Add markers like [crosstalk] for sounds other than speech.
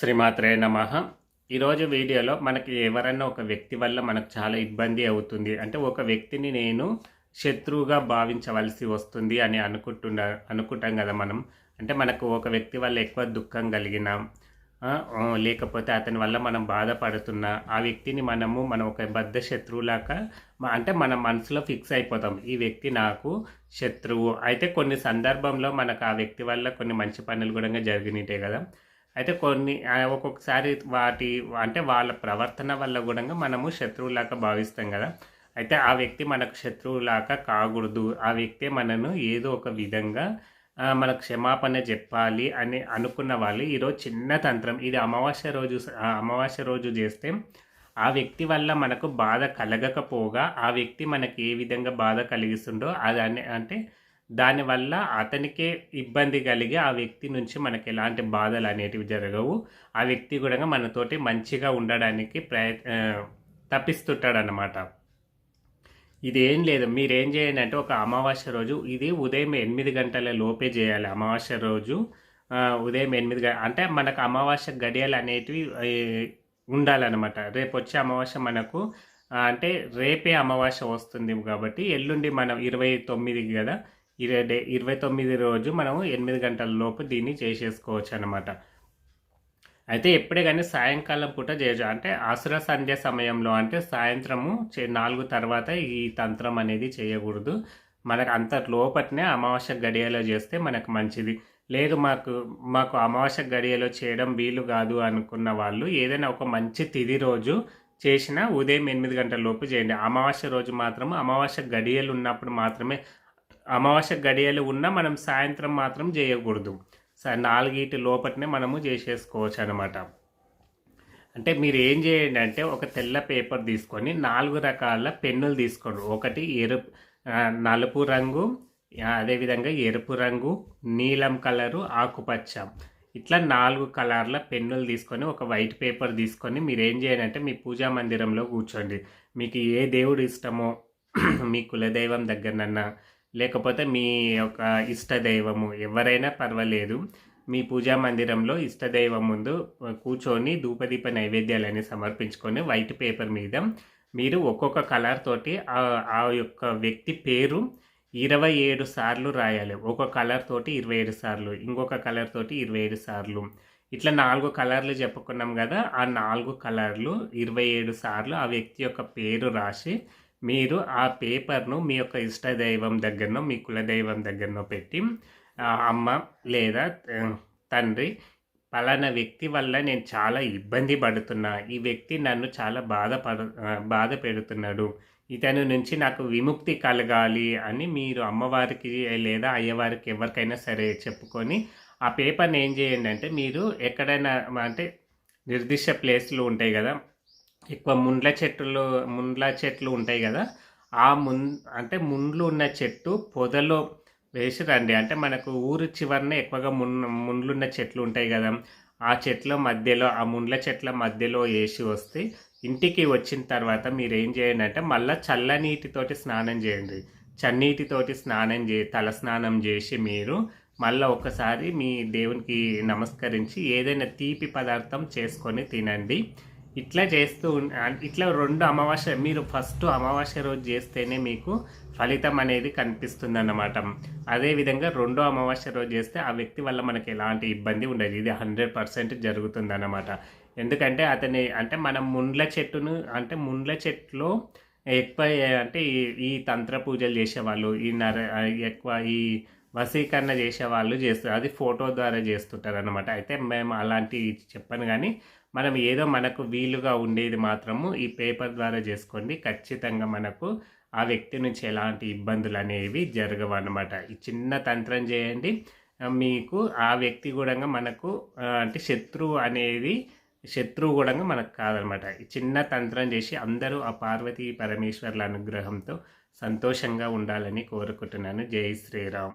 శ్రీమాత్రే నమ. ఈరోజు వీడియోలో మనకి ఎవరైనా ఒక వ్యక్తి వల్ల మనకు చాలా ఇబ్బంది అవుతుంది. అంటే ఒక వ్యక్తిని నేను శత్రువుగా భావించవలసి వస్తుంది అని అనుకుంటున్నా అనుకుంటాం కదా మనం. అంటే మనకు ఒక వ్యక్తి వల్ల ఎక్కువ దుఃఖం కలిగిన లేకపోతే అతని వల్ల మనం బాధపడుతున్నా ఆ వ్యక్తిని మనము మనం ఒక బద్ద శత్రువులాగా అంటే మన మనసులో ఫిక్స్ అయిపోతాం. ఈ వ్యక్తి నాకు శత్రువు. అయితే కొన్ని సందర్భంలో మనకు ఆ వ్యక్తి వల్ల కొన్ని మంచి పనులు కూడా జరిగినాయి కదా. అయితే కొన్ని ఒక్కొక్కసారి వాటి అంటే వాళ్ళ ప్రవర్తన వల్ల కూడా మనము శత్రువులాగా భావిస్తాం కదా. అయితే ఆ వ్యక్తి మనకు శత్రువులాగా కాకూడదు. ఆ వ్యక్తి మనను ఏదో ఒక విధంగా మనకు క్షమాపణ చెప్పాలి అని అనుకున్న వాళ్ళు ఈరోజు చిన్న తంత్రం. ఇది అమావాస్య రోజు అమావాస్య రోజు చేస్తే ఆ వ్యక్తి వల్ల మనకు బాధ కలగకపోగా ఆ వ్యక్తి మనకి ఏ విధంగా బాధ కలిగిస్తుండో అది అంటే దానివల్ల అతనికే ఇబ్బంది కలిగి ఆ వ్యక్తి నుంచి మనకి ఎలాంటి బాధలు అనేటివి జరగవు. ఆ వ్యక్తి కూడా మనతోటి మంచిగా ఉండడానికి ప్రయత్ తప్పిస్తుంటాడనమాట ఇది ఏం లేదు. మీరేం చేయండి అంటే ఒక అమావాస్య రోజు ఇది ఉదయం ఎనిమిది గంటల లోపే చేయాలి. అమావాస్య రోజు ఉదయం ఎనిమిది అంటే మనకు అమావాస్య గడియలు అనేటివి ఉండాలన్నమాట. రేపు వచ్చే అమావాస్య మనకు అంటే రేపే అమావాస్య వస్తుంది కాబట్టి ఎల్లుండి మనం ఇరవై తొమ్మిది కదా ఇరవై డే ఇరవై తొమ్మిది రోజు మనం ఎనిమిది గంటల లోపు దీన్ని చేసేసుకోవచ్చు అనమాట అయితే ఎప్పుడే కానీ సాయంకాలం పూట చేయొచ్చు. అంటే అసుర సంధ్య సమయంలో అంటే సాయంత్రము నాలుగు తర్వాత ఈ తంత్రం అనేది చేయకూడదు. మనకు అంత లోపట్నే అమావాస్య గడియలో చేస్తే మనకు మంచిది. లేదు మాకు మాకు అమావాస్య గడియలో చేయడం వీలు కాదు అనుకున్న వాళ్ళు ఏదైనా ఒక మంచి తిది రోజు చేసిన ఉదయం ఎనిమిది గంటల లోపు చేయండి. అమావాస్య రోజు మాత్రం అమావాస్య గడియలు ఉన్నప్పుడు మాత్రమే అమావాస్య గడియలు ఉన్నా మనం సాయంత్రం మాత్రం చేయకూడదు. నాలుగిటి లోపటినే మనము చేసేసుకోవచ్చు అనమాట అంటే మీరు ఏం చేయండి అంటే ఒక తెల్ల పేపర్ తీసుకొని నాలుగు రకాల పెన్నులు తీసుకోండి. ఒకటి ఎరుపు నలుపు రంగు అదేవిధంగా ఎరుపు రంగు నీలం కలరు ఆకుపచ్చ. ఇట్లా నాలుగు కలర్ల పెన్నులు తీసుకొని ఒక వైట్ పేపర్ తీసుకొని మీరు ఏం చేయండి అంటే మీ పూజా మందిరంలో కూర్చోండి. మీకు ఏ దేవుడు ఇష్టమో [clears throat] మీ కులదైవం దగ్గరనన్నా లేకపోతే మీ యొక్క ఇష్టదైవము ఎవరైనా పర్వాలేదు. మీ పూజా మందిరంలో ఇష్టదైవం ముందు కూర్చొని ధూపదీప నైవేద్యాలని సమర్పించుకొని వైట్ పేపర్ మీద మీరు ఒక్కొక్క కలర్ తోటి ఆ యొక్క వ్యక్తి పేరు ఇరవై ఏడు సార్లు రాయాలి. ఒక కలర్ తోటి ఇరవై ఏడు సార్లు ఇంకొక కలర్ తోటి ఇరవై ఏడు సార్లు. ఇట్లా నాలుగు కలర్లు చెప్పుకున్నాం కదా ఆ నాలుగు కలర్లు ఇరవై ఏడు సార్లు ఆ వ్యక్తి యొక్క పేరు రాసి మీరు ఆ పేపర్ను మీ యొక్క ఇష్టదైవం దగ్గరనో మీ కులదైవం దగ్గరనో పెట్టి అమ్మ లేదా తండ్రి పలానా వ్యక్తి వల్ల నేను చాలా ఇబ్బంది పడుతున్నా. ఈ వ్యక్తి నన్ను చాలా బాధపడు బాధ పెడుతున్నాడు. ఇతని నుంచి నాకు విముక్తి కలగాలి అని మీరు అమ్మవారికి లేదా అయ్యవారికి ఎవరికైనా సరే చెప్పుకొని ఆ పేపర్ని ఏం చేయండి అంటే మీరు ఎక్కడైనా అంటే నిర్దిష్ట ప్లేస్లు ఉంటాయి కదా ఎక్కువ ముండ్ల చెట్లు ముండ్ల చెట్లు ఉంటాయి కదా ఆ మున్ అంటే ముండ్లు ఉన్న చెట్టు పొదలో వేసి రండి అంటే మనకు ఊరు చివరిన ఎక్కువగా మున్ ముండ్లున్న చెట్లు ఉంటాయి కదా ఆ చెట్ల మధ్యలో ఆ ముండ్ల చెట్ల మధ్యలో వేసి వస్తే ఇంటికి వచ్చిన తర్వాత మీరు ఏం చేయండి అంటే మళ్ళీ చల్లనీటితోటి స్నానం చేయండి. చన్నీటితోటి స్నానం చే తల స్నానం చేసి మీరు మళ్ళీ ఒకసారి మీ దేవునికి నమస్కరించి ఏదైనా తీపి పదార్థం చేసుకొని తినండి. ఇట్లా చేస్తూ ఇట్లా రెండు అమావాస్య మీరు ఫస్ట్ అమావాస్య రోజు చేస్తేనే మీకు ఫలితం అనేది కనిపిస్తుంది అన్నమాట అదేవిధంగా రెండో అమావాస్య రోజు చేస్తే ఆ వ్యక్తి వల్ల మనకి ఎలాంటి ఇబ్బంది ఉండదు. ఇది హండ్రెడ్ పర్సెంట్ జరుగుతుంది అన్నమాట ఎందుకంటే అతని అంటే మనం ముండ్ల చెట్టును అంటే ముండ్ల చెట్టులో ఎక్కువ అంటే ఈ తంత్ర పూజలు చేసేవాళ్ళు ఈ నర ఎక్కువ ఈ వశీకరణ చేసేవాళ్ళు చేస్తారు. అది ఫోటో ద్వారా చేస్తుంటారు అనమాట అయితే మేము అలాంటివి చెప్పను కానీ మనం ఏదో మనకు వీలుగా ఉండేది మాత్రము ఈ పేపర్ ద్వారా చేసుకోండి. ఖచ్చితంగా మనకు ఆ వ్యక్తి నుంచి ఎలాంటి ఇబ్బందులు అనేవి జరగవు అనమాట ఈ చిన్న తంత్రం చేయండి. మీకు ఆ వ్యక్తి కూడా మనకు అంటే శత్రువు అనేది శత్రువు కూడా మనకు కాదనమాట ఈ చిన్న తంత్రం చేసి అందరూ ఆ పార్వతీ పరమేశ్వర్ల అనుగ్రహంతో సంతోషంగా ఉండాలని కోరుకుంటున్నాను. జై శ్రీరామ్.